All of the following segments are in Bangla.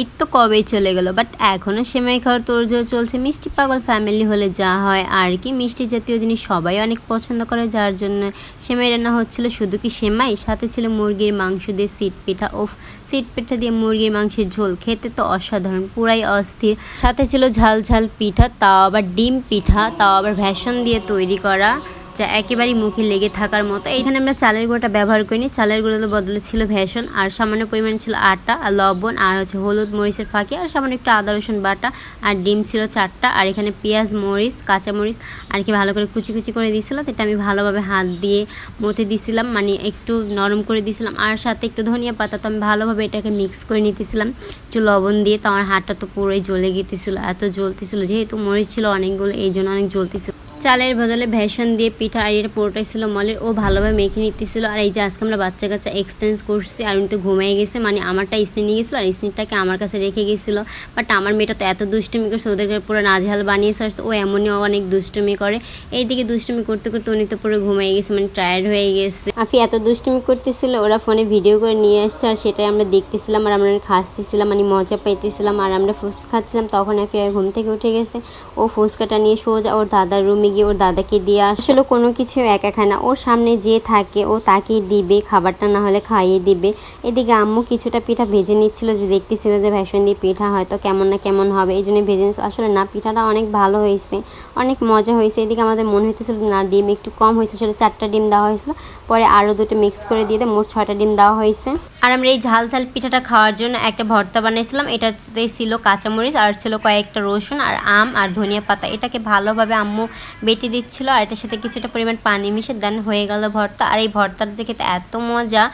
ঈদ তো কবেই চলে গেল বাট এখনও সেমাই খাওয়ার তোড়জোড় চলছে। মিষ্টি পাগল ফ্যামিলি হলে যা হয়, আর কি মিষ্টি জাতীয় জিনিস সবাই অনেক পছন্দ করে, যার জন্য সেমাই রান্না হচ্ছিল শুধু কি সেমাই? সাথে ছিল মুরগির মাংস দিয়ে সিট পিঠা। ওফ সিট পিঠা দিয়ে মুরগির মাংসের ঝোল খেতে তো অসাধারণ, পুরাই অস্থির। সাথে ছিল ঝাল ঝাল পিঠা, তাও আবার ডিম পিঠা, তাও আবার ভ্যাসন দিয়ে তৈরি করা। যা একেবারেই মুখে লেগে থাকার মতো। এখানে আমরা চালের গুঁড়োটা ব্যবহার করিনি। চালের গুঁড়োর বদলে ছিল ভেষণ আর সামান্য পরিমাণে ছিল আটা আর লবণ, আর হচ্ছে হলুদ মরিচের ফাঁকি, আর সামান্য একটু আদা, রসুন বাটা, আর ডিম ছিল চারটা, আর এখানে পেঁয়াজ, মরিচ, কাঁচা মরিচ, আর কি ভালো করে কুচি কুচি করে দিয়েছিল। তো এটা আমি ভালোভাবে হাত দিয়ে মথে দিছিলাম মানে একটু নরম করে দিয়েছিলাম, আর সাথে একটু ধনিয়া পাতা তো আমি ভালোভাবে এটাকে মিক্স করে নিতেছিলাম। একটু লবণ দিয়ে তো আমার হাতটা তো পুরোই জ্বলে গেতেছিল এত জ্বলতেছিল, যেহেতু মরিচ ছিল অনেকগুলো, এই জন্য অনেক জ্বলতেছিল। চালের বদলে ভেষণ দিয়ে পিঠা আর পুরোটাই ছিল মলের ও ভালোভাবে মেখে নিতেছিল। আর এই যে আজকে আমরা বাচ্চা কাচ্চা এক্সচেঞ্জ করছি আর উনি তো ঘুমিয়ে গেছে মানে আমারটা স্নি নিয়ে গেছিল আর স্নিটাকে আমার কাছে রেখে গেছিল। বাট আমার মেয়েটা তো এত দুষ্টুমি করছে, ওদেরকে পুরো নাজহাল বানিয়ে সারছে ও এমনই অনেক দুষ্টুমি করে। এইদিকে দুষ্টুমি করতে করতে উনি তো পুরো ঘুমিয়ে গেছে মানে টায়ার্ড হয়ে গেছে। আফি এত দুষ্টুমি করতেছিল, ওরা ফোনে ভিডিও করে নিয়ে আসছে আর সেটাই আমরা দেখতেছিলাম আর আমরা অনেক হাসতেছিলাম মানে মজা পাইতেছিলাম। আর আমরা ফুচকা খাচ্ছিলাম, তখন আফি ঘুম থেকে উঠে গেছে। ও ফুচকাটা নিয়ে সোজা ওর দাদার রুমে গিয়ে ওর দাদাকে দিয়ে আসলে। কোনো কিছু একা খায় না। ওর সামনে যে থাকে, ও তাকেই দিবে। খাবারটা না হলে খাইয়ে দিবে। এদিকে আম্মু কিছুটা পিঠা ভেজে নিচ্ছিল যে দেখতেছিল যে ভ্যাসন দিয়ে পিঠা হয়তো কেমন না কেমন হবে। এই জন্য ভেজে আসলে না, পিঠাটা অনেক ভালো হয়েছে। অনেক মজা হয়েছে। এদিকে আমাদের মনে হইতেছিল না, ডিম একটু কম হয়েছে। আসলে চারটা ডিম দেওয়া হয়েছিল। পরে আরও দুটো মিক্স করে দিয়ে দেয় মোট ছয়টা ডিম দেওয়া হয়েছে। আর আমরা এই ঝাল ঝাল পিঠাটা খাওয়ার জন্য একটা ভর্তা বানিয়েছিলাম। এটাতে ছিল কাঁচামরিচ আর ছিল কয়েকটা রসুন আর আম আর ধনিয়া পাতা। এটাকে ভালোভাবে আম্মু বেটে দিচ্ছিল, আর এটার সাথে কিছুটা পরিমাণ পানি মিশে দেন হয়ে গেল ভর্তা। আর এই ভর্তার যে খেতে এত মজা,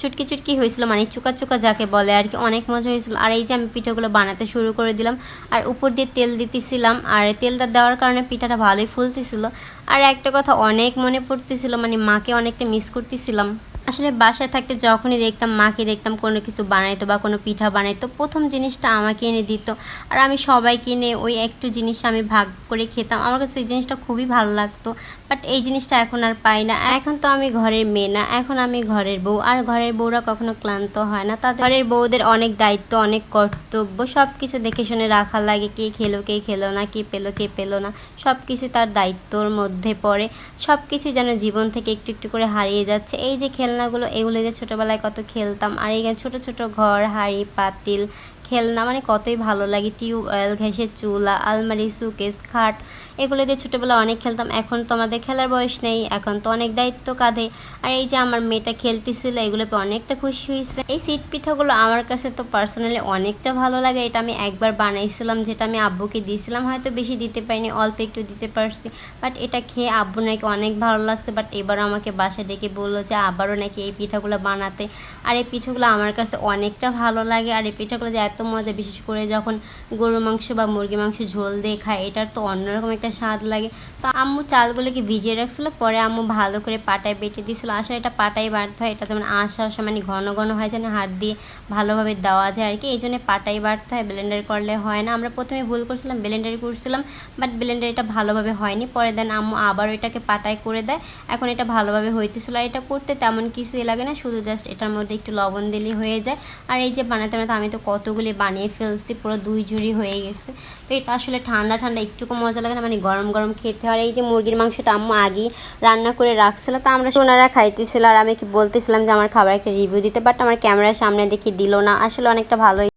চুটকি চুটকি হয়েছিল মানে চুকা চুকা যাকে বলে, আর কি অনেক মজা হয়েছিল। আর এই যে আমি পিঠাগুলো বানাতে শুরু করে দিলাম, আর উপর দিয়ে তেল দিতেছিলাম, আর তেলটা দেওয়ার কারণে পিঠাটা ভালোই ফুলতেছিল। আর একটা কথা অনেক মনে পড়তেছিল মানে মাকে অনেকটা মিস করতেছিলাম। আসলে বাসায় থাকতে যখনই দেখতাম, মাকে দেখতাম কোনো কিছু বানাইতো বা কোনো পিঠা বানাইতো, প্রথম জিনিসটা আমাকে এনে দিত। আর আমি সবাইকে এনে ওই একটু জিনিস আমি ভাগ করে খেতাম। আমার কাছে এই জিনিসটা খুবই ভালো লাগতো। বাট এই জিনিসটা এখন আর পাই না। এখন তো আমি ঘরের মেয়ে না, এখন আমি ঘরের বউ। আর ঘরের বউরা কখনো ক্লান্ত হয় না। তাদের ঘরের বউদের অনেক দায়িত্ব, অনেক কর্তব্য। সব কিছু দেখে শুনে রাখা লাগে, কে খেলো কে খেলো না, কে পেল কে পেল না। সব কিছু তার দায়িত্বর মধ্যে পড়ে। সব কিছু যেন জীবন থেকে একটু একটু করে হারিয়ে যাচ্ছে। এই যে খেলনাগুলো এগুলো যে ছোটোবেলায় কত খেলতাম। আর এই ছোট ছোট ঘর হাড়ি পাতিল খেলনা মানে কতই ভালো লাগে, টিউবওয়েল, ঘেঁষের চুলা, আলমারি, সুকেস, খাট, এগুলো দিয়ে ছোটোবেলা অনেক খেলতাম, এখন তো আমাদের খেলার বয়স নেই, এখন তো অনেক দায়িত্ব কাঁধে। আর এই যে আমার মেয়েটা খেলতেছিল এগুলোতে অনেকটা খুশি হয়েছে। এই সিট পিঠাগুলো আমার কাছে তো পার্সোনালি অনেকটা ভালো লাগে, এটা আমি একবার বানাইছিলাম, যেটা আমি আব্বুকে দিয়েছিলাম, হয়তো বেশি দিতে পারিনি, অল্প একটু দিতে পারছি। বাট এটা খেয়ে আব্বু নাকি অনেক ভালো লাগছে বাট এবার আমাকে বাসা ডেকে বলল যে, আবারও নাকি এই পিঠাগুলো বানাতে। আর এই পিঠাগুলো আমার কাছে অনেকটা ভালো লাগে, আর এই পিঠাগুলো যে এত মজা, বিশেষ করে যখন গরু মাংস বা মুরগি মাংস ঝোল দিয়ে খায়, এটার তো অন্যরকম একটা স্বাদ লাগে। তো আম্মু চালগুলোকে ভিজিয়ে রাখছিল, পরে আম্মু ভালো করে পাটায় বেটে দিয়েছিল। আসলে এটা পাটাই বাড়তে হয়, এটা যেমন আসার মানে ঘন ঘন হয় যেন হাত দিয়ে ভালোভাবে দেওয়া যায় আর কি, এই জন্য পাটাই বাড়তে হয় ব্লেন্ডার করলে হয় না। আমরা প্রথমে ভুল করছিলাম ব্লেন্ডারে করছিলাম বাট ব্লেন্ডার এটা ভালোভাবে হয়নি। পরে দেন আম্মু আবার এটাকে পাটায় করে দেয়। এখন এটা ভালোভাবে হইতেছিল আর এটা করতে তেমন কিছুই লাগে না, শুধু জাস্ট এটার মধ্যে একটু লবণ দিলেই হয়ে যায়। আর এই যে বানাতে বানাতে আমি তো কতগুলি বানিয়ে ফেলছি, পুরো দুই ঝুড়ি হয়ে গেছে। তো এটা আসলে ঠান্ডা ঠান্ডা একটুকু মজা লাগে না? মানে গরম গরম খেতে হয়। এই যে মুরগির মাংসটা আম্মু আগে রান্না করে রাখছিল, তা আমরা সোনারা খাইতেছিল। আর আমি কি বলতেছিলাম যে আমার খাবার একটা রিভিউ দিতে বাট আমার ক্যামেরার সামনে দেখি দিল না। আসলে অনেকটা ভালোই